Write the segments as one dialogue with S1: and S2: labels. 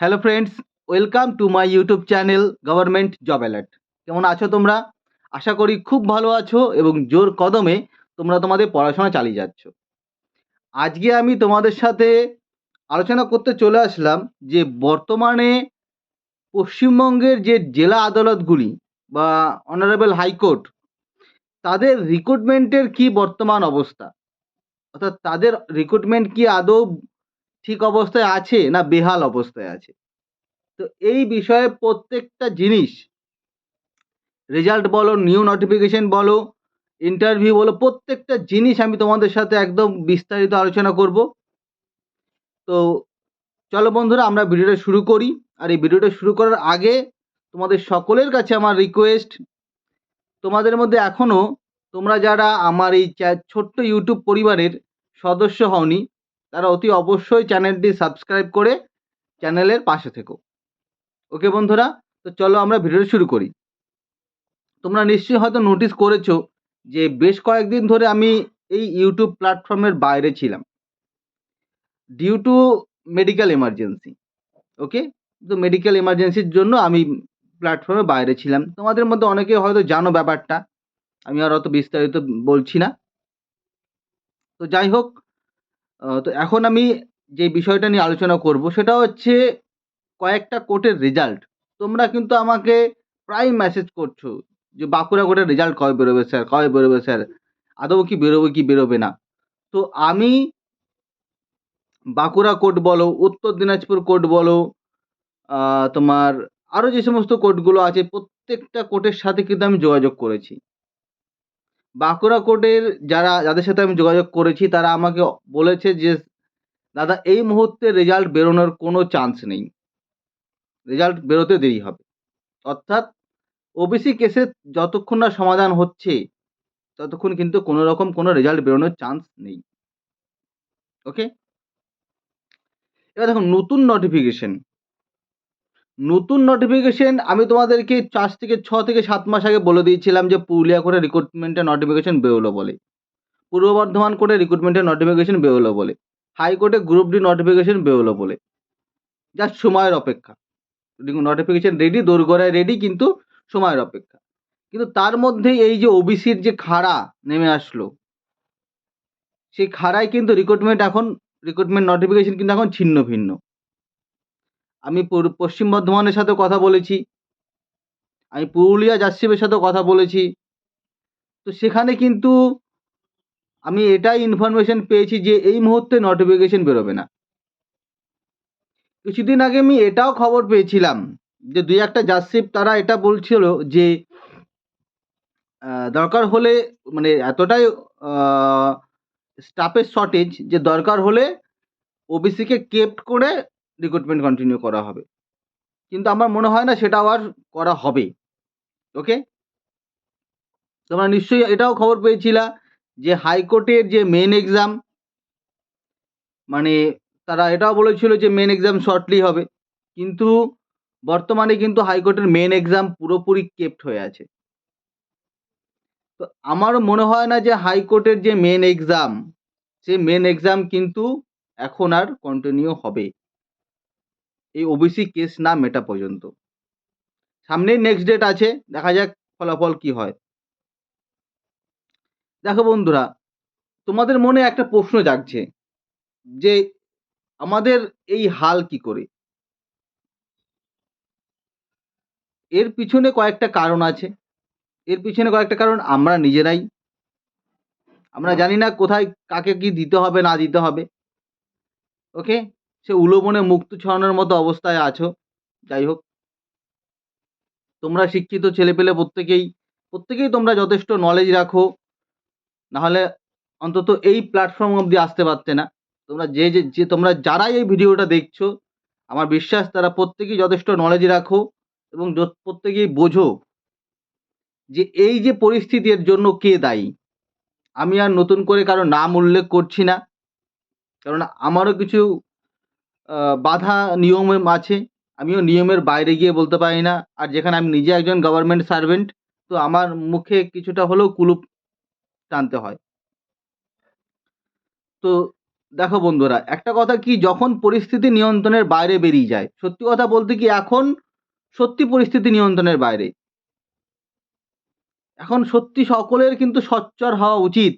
S1: Hello friends welcome to my YouTube channel government job alert কেমন আছো তোমরা? আশা করি খুব ভালো আছো এবং জোর কদমে তোমরা তোমাদের পড়াশোনা চালিয়ে যাচ্ছ। আজকে আমি তোমাদের সাথে আলোচনা করতে চলে আসলাম যে বর্তমানে পশ্চিমবঙ্গের যে জেলা আদালতগুলি বা অনারেবল হাইকোর্ট তাদের রিক্রুটমেন্টের কি বর্তমান অবস্থা? অর্থাৎ তাদের রিক্রুটমেন্ট কি আদৌ ঠিক অবস্থায় আছে না বেহাল অবস্থায় আছে? তো এই বিষয়ে প্রত্যেকটা জিনিস রেজাল্ট বলো নিউ নোটিফিকেশন বলো ইন্টারভিউ বলো, প্রত্যেকটা জিনিস আমি তোমাদের সাথে একদম বিস্তারিত আলোচনা করব। তো চলো বন্ধুরা, আমরা ভিডিওটা শুরু করি। আর এই ভিডিওটা শুরু করার আগে তোমাদের সকলের কাছে আমার রিকোয়েস্ট তোমাদের মধ্যে এখনও তোমরা যারা আমার এই ছোট্ট ইউটিউব পরিবারের সদস্য হওনি তারা অতি অবশ্যই চ্যানেলটি সাবস্ক্রাইব করে চ্যানেলের পাশে থেকো। ওকে বন্ধুরা, তো চলো আমরা ভিডিওটা শুরু করি। তোমরা নিশ্চয়ই হয়তো নোটিস করেছ যে বেশ কয়েকদিন ধরে আমি এই ইউটিউব প্ল্যাটফর্মের বাইরে ছিলাম। Due to medical emergency okay তো মেডিকেল এমার্জেন্সির জন্য আমি প্ল্যাটফর্মের বাইরে ছিলাম। তোমাদের মধ্যে অনেকে হয়তো জানো ব্যাপারটা, আমি আর অত বিস্তারিত বলছি না। তো যাই হোক তো এখন আমি যে বিষয়টা নিয়ে আলোচনা করব, সেটা হচ্ছে কয়েকটা কোর্টের রেজাল্ট তোমরা কিন্তু আমাকে প্রায় মেসেজ করছ যে বাঁকুড়া কোর্টের রেজাল্ট কবে বেরোবে স্যার কবে বেরোবে স্যার আদৌ কি বেরোবে কি বেরোবে না? তো আমি বাঁকুড়া কোর্ট বলো, উত্তর দিনাজপুর কোর্ট বলো তোমার আরও যে সমস্ত কোর্টগুলো আছে, প্রত্যেকটা কোর্টের সাথে কিন্তু আমি যোগাযোগ করেছি। বাঁকুড়া কোর্টের যারা, যাদের সাথে আমি যোগাযোগ করেছি, তারা আমাকে বলেছে যে, দাদা, এই মুহূর্তে রেজাল্ট বেরোনোর কোনো চান্স নেই। রেজাল্ট বেরোতে দেরি হবে। অর্থাৎ ওবিসি কেসের যতক্ষণ না সমাধান হচ্ছে, ততক্ষণ কিন্তু কোনো রকম কোনো রেজাল্ট বেরোনোর চান্স নেই। ওকে এবার দেখুন, নতুন নোটিফিকেশন নতুন নোটিফিকেশন আমি তোমাদেরকে চার থেকে ছ থেকে সাত মাস আগে বলে দিয়েছিলাম যে পুরুলিয়া করে রিক্রুটমেন্টের নোটিফিকেশন বেরোলো বলে। পূর্ব বর্ধমান করে রিক্রুটমেন্টের নোটিফিকেশন বেরোলো বলে। হাইকোর্টে গ্রুপ ডি নোটিফিকেশন বেরোলো বলে। জাস্ট সময়ের অপেক্ষা। নোটিফিকেশন রেডি দোরগোড়ায় রেডি কিন্তু সময়ের অপেক্ষা। কিন্তু তার মধ্যে এই যে ওবিসির যে খাড়া নেমে আসলো, সেই খাড়ায় কিন্তু রিক্রুটমেন্ট এখন রিক্রুটমেন্ট নোটিফিকেশন কিন্তু এখন ছিন্ন ভিন্ন। আমি পশ্চিম বর্ধমানের সাথে কথা বলেছি। আমি পুরুলিয়া জাসিবের সাথে কথা বলেছি। তো সেখানে কিন্তু আমি এটাই ইনফরমেশন পেয়েছি যে এই মুহূর্তে নোটিফিকেশন বেরোবে না। কিছুদিন আগে আমি এটাও খবর পেয়েছিলাম যে দুই একটা জাসিব তারা এটা বলছিল যে দরকার হলে মানে এতটাই স্টাফের শর্টেজ যে দরকার হলে ওবিসিকে কেপ্ট করে রিক্রুটমেন্ট কন্টিনিউ করা হবে। কিন্তু আমার মনে হয় না সেটা আবার করা হবে। ওকে তোমরা নিশ্চয়ই এটাও খবর পেয়েছিলা যে হাইকোর্টের যে মেন এক্সাম মানে তারা এটাও বলেছিল যে মেন এক্সাম শর্টলি হবে। কিন্তু বর্তমানে কিন্তু হাইকোর্টের মেন এক্সাম পুরোপুরি কেপ্ট হয়ে আছে। তো আমারও মনে হয় না যে হাইকোর্টের যে মেন এক্সাম সেই মেন এক্সাম কিন্তু এখন আর কন্টিনিউ হবে। এই ওবিসি কেস না মেটা পর্যন্ত। সামনেই নেক্সট ডেট আছে, দেখা যাক ফলাফল কি হয়। দেখো বন্ধুরা, তোমাদের মনে একটা প্রশ্ন জাগছে যে আমাদের এই হাল কি করে? এর পিছনে কয়েকটা কারণ আছে। এর পিছনে কয়েকটা কারণ আমরা নিজেরাই। আমরা জানি না কোথায় কাকে কি দিতে হবে, না দিতে হবে। ওকে সে উলোবনে মুক্ত ছড়ানোর মতো অবস্থায় আছো। যাই হোক। তোমরা শিক্ষিত ছেলেপেলে প্রত্যেকেই প্রত্যেকেই তোমরা যথেষ্ট নলেজ রাখো। নাহলে অন্তত এই প্ল্যাটফর্ম অবধি আসতে পারতে না। তোমরা যে যে তোমরা যারাই এই ভিডিওটা দেখছ, আমার বিশ্বাস তারা প্রত্যেকেই যথেষ্ট নলেজ রাখো এবং প্রত্যেকেই বোঝো যে এই যে পরিস্থিতির জন্য কে দায়ী। আমি আর নতুন করে কারও নাম উল্লেখ করছি না। কারণ আমারও কিছু বাধা নিয়ম আছে আমিও নিয়মের বাইরে গিয়ে বলতে পারি না। আর যেখানে আমি নিজে একজন গভর্নমেন্ট সার্ভেন্ট তো আমার মুখে কিছুটা হলেও কুলুপ টানতে হয়। তো দেখো বন্ধুরা, একটা কথা কি, যখন পরিস্থিতি নিয়ন্ত্রণের বাইরে বেরিয়ে যায়, সত্যি কথা বলতে কি এখন সত্যি পরিস্থিতি নিয়ন্ত্রণের বাইরে। এখন সত্যি সকলের কিন্তু সচ্চর হওয়া উচিত।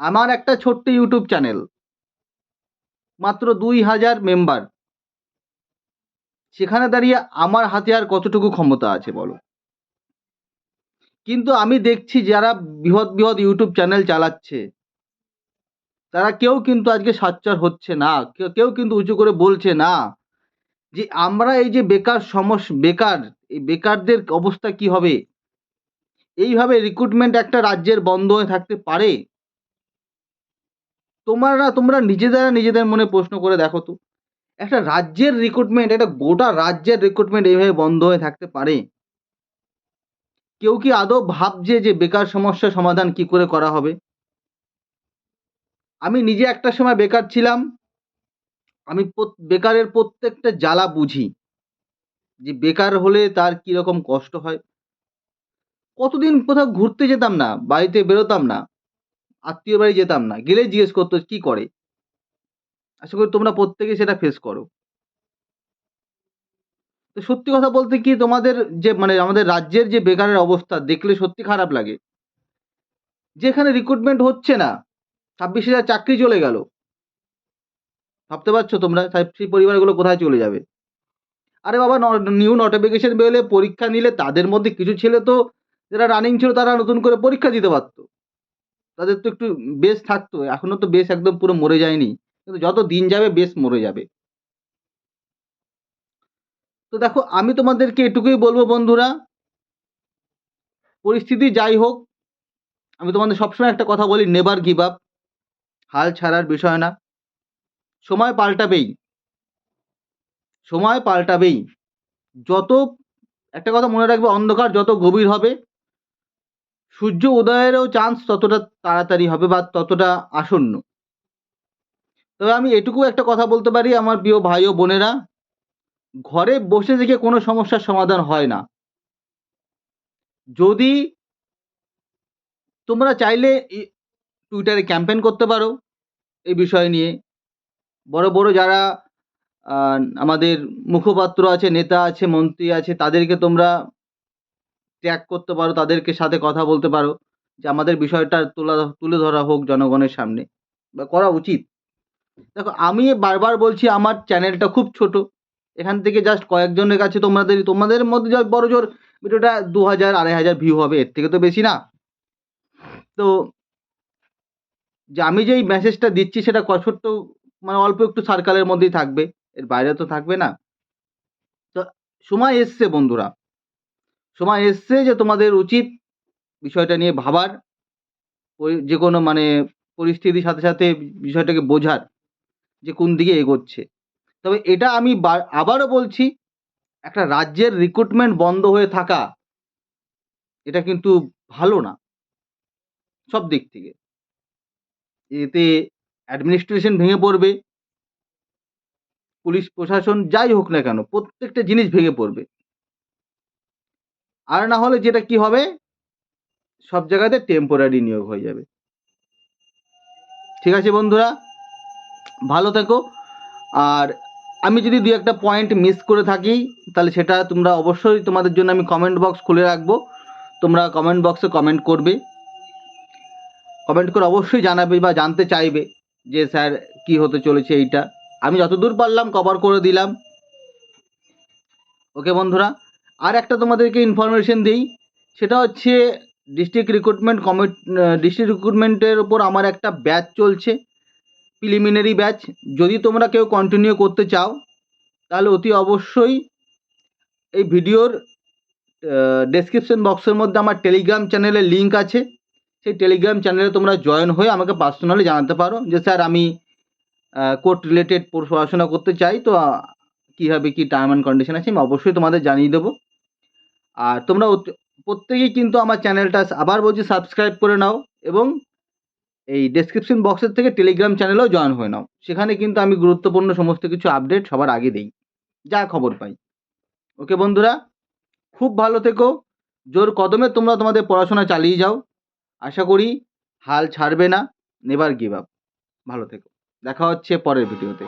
S1: আমার একটা ছোট্ট ইউটিউব চ্যানেল মাত্র দুই হাজার মেম্বার সেখানে দাঁড়িয়ে আমার হাতে আর কতটুকু ক্ষমতা আছে বলো? কিন্তু আমি দেখছি যারা বৃহৎ বৃহৎ ইউটিউব চ্যানেল চালাচ্ছে, তারা কেউ কিন্তু আজকে সাচ্চার হচ্ছে না। কেউ কিন্তু উঁচু করে বলছে না যে আমরা এই যে বেকার সমস্যা বেকার, এই বেকারদের অবস্থা কি হবে? এইভাবে রিক্রুটমেন্ট একটা রাজ্যের বন্ধ হয়ে থাকতে পারে? তোমরা তোমরা নিজেদের নিজেদের মনে প্রশ্ন করে দেখো তো। একটা রাজ্যের রিক্রুটমেন্ট একটা গোটা রাজ্যের রিক্রুটমেন্ট এইভাবে বন্ধ হয়ে থাকতে পারে? কেউ কি আদৌ ভাবছে যে বেকার সমস্যার সমাধান কি করে করা হবে? আমি নিজে একটা সময় বেকার ছিলাম। আমি বেকারের প্রত্যেকটা জ্বালা বুঝি। যে বেকার হলে তার কি রকম কষ্ট হয়? কতদিন কোথাও ঘুরতে যেতাম না, বাড়িতে বেরোতাম না। আত্মীয় বাড়ি যেতাম না, গেলেই জিজ্ঞেস করতো কি করে? আশা করি তোমরা প্রত্যেকে সেটা ফেস করো। তো সত্যি কথা বলতে কি তোমাদের যে মানে আমাদের রাজ্যের যে বেকারের অবস্থা দেখলে সত্যি খারাপ লাগে। যেখানে রিক্রুটমেন্ট হচ্ছে না, ছাব্বিশ হাজার চাকরি চলে গেল। ভাবতে পারছ তোমরা? সেই পরিবারগুলো কোথায় চলে যাবে? আরে বাবা নিউ নোটিফিকেশন বেরোলে পরীক্ষা নিলে তাদের মধ্যে কিছু ছেলে তো, যারা রানিং ছিল তারা নতুন করে পরীক্ষা দিতে পারতো। তাদের তো একটু বেশ থাকতো, এখনও তো বেশ একদম পুরো মরে যায়নি। কিন্তু যত দিন যাবে বেশ মরে যাবে। তো দেখো, আমি তোমাদেরকে এটুকুই বলব বন্ধুরা, পরিস্থিতি যাই হোক, আমি তোমাদের সবসময় একটা কথা বলি নেভার গিভ আপ হাল ছাড়ার বিষয় না। সময় পাল্টাবেই সময় পাল্টাবেই। যত, একটা কথা মনে রাখবে, অন্ধকার যত গভীর হবে সূর্য উদয়েরও চান্স ততটা তাড়াতাড়ি হবে বা ততটা আসন্ন। তবে আমি এটুকু একটা কথা বলতে পারি আমার প্রিয় ভাই ও বোনেরা, ঘরে বসে থেকে কোনো সমস্যার সমাধান হয় না। যদি তোমরা চাইলে টুইটারে ক্যাম্পেন করতে পারো এই বিষয় নিয়ে। বড় বড় যারা আমাদের মুখপাত্র আছে, নেতা আছে, মন্ত্রী আছে, তাদেরকে তোমরা ট্র্যাক করতে পারো, তাদেরকে সাথে কথা বলতে পারো, যে আমাদের বিষয়টা তোলা, তুলে ধরা হোক জনগণের সামনে। বা করা উচিত। দেখো, আমি বারবার বলছি, আমার চ্যানেলটা খুব ছোট। এখান থেকে জাস্ট কয়েকজনের কাছে তোমাদের তোমাদের মধ্যে যা বড় জোর, ভিডিওটা দু হাজার, আড়াই হাজার ভিউ হবে, এর থেকে তো বেশি না। তো, যে আমি যেই মেসেজটা দিচ্ছি, সেটা ছোট্ট মানে অল্প একটু সার্কালের মধ্যেই থাকবে, এর বাইরে তো থাকবে না। তো, সময় এসছে বন্ধুরা। সময় এসছে যে তোমাদের উচিত বিষয়টা নিয়ে ভাবার যে কোনো মানে পরিস্থিতির সাথে সাথে বিষয়টাকে বোঝার যে কোন দিকে এগোচ্ছে। তবে এটা আমি আবারও বলছি, একটা রাজ্যের রিক্রুটমেন্ট বন্ধ হয়ে থাকা এটা কিন্তু ভালো না, সব দিক থেকে। এতে অ্যাডমিনিস্ট্রেশন ভেঙে পড়বে, পুলিশ প্রশাসন যাই হোক না কেন, প্রত্যেকটা জিনিস ভেঙে পড়বে। আর না হলে যেটা কি হবে? সব জায়গাতে টেম্পোরারি নিয়োগ হয়ে যাবে। ঠিক আছে বন্ধুরা? ভালো থেকো। আর আমি যদি দু একটা পয়েন্ট মিস করে থাকি, তাহলে সেটা তোমরা অবশ্যই তোমাদের জন্য আমি কমেন্ট বক্স খুলে রাখব। তোমরা কমেন্ট বক্সে কমেন্ট করবে। কমেন্ট করে অবশ্যই জানাবে বা জানতে চাইবে যে, স্যার, কি হতে চলেছে এইটা? আমি যতদূর পারলাম কভার করে দিলাম। ওকে বন্ধুরা? আর একটা তোমাদেরকে ইনফরমেশন দিই, সেটা হচ্ছে ডিস্ট্রিক্ট রিক্রুটমেন্ট কমিট ডিস্ট্রিক্ট রিক্রুটমেন্টের ওপর আমার একটা ব্যাচ চলছে প্রিলিমিনারি ব্যাচ যদি তোমরা কেউ কন্টিনিউ করতে চাও, তাহলে অতি অবশ্যই এই ভিডিওর ডেসক্রিপশন বক্সের মধ্যে আমার টেলিগ্রাম চ্যানেলের লিঙ্ক আছে। সেই টেলিগ্রাম চ্যানেলে তোমরা জয়েন হয়ে আমাকে পার্সোনালি জানাতে পারো যে, স্যার, আমি কোর্ট রিলেটেড পড়াশোনা করতে চাই, তো কীভাবে কী টার্ম অ্যান্ড কন্ডিশন আছে, আমি অবশ্যই তোমাদের জানিয়ে দেবো। আর তোমরা প্রত্যেকেই কিন্তু আমার চ্যানেলটা আবার বলছি সাবস্ক্রাইব করে নাও এবং এই ডেসক্রিপশন বক্সের থেকে টেলিগ্রাম চ্যানেলেও জয়েন হয়ে নাও। সেখানে কিন্তু আমি গুরুত্বপূর্ণ সমস্ত কিছু আপডেট সবার আগে দিই। যা খবর পাই। ওকে বন্ধুরা, খুব ভালো থেকো। জোর কদমে তোমরা তোমাদের পড়াশোনা চালিয়ে যাও। আশা করি হাল ছাড়বে না। নেভার গিভ আপ ভালো থেকো। দেখা হচ্ছে পরের ভিডিওতে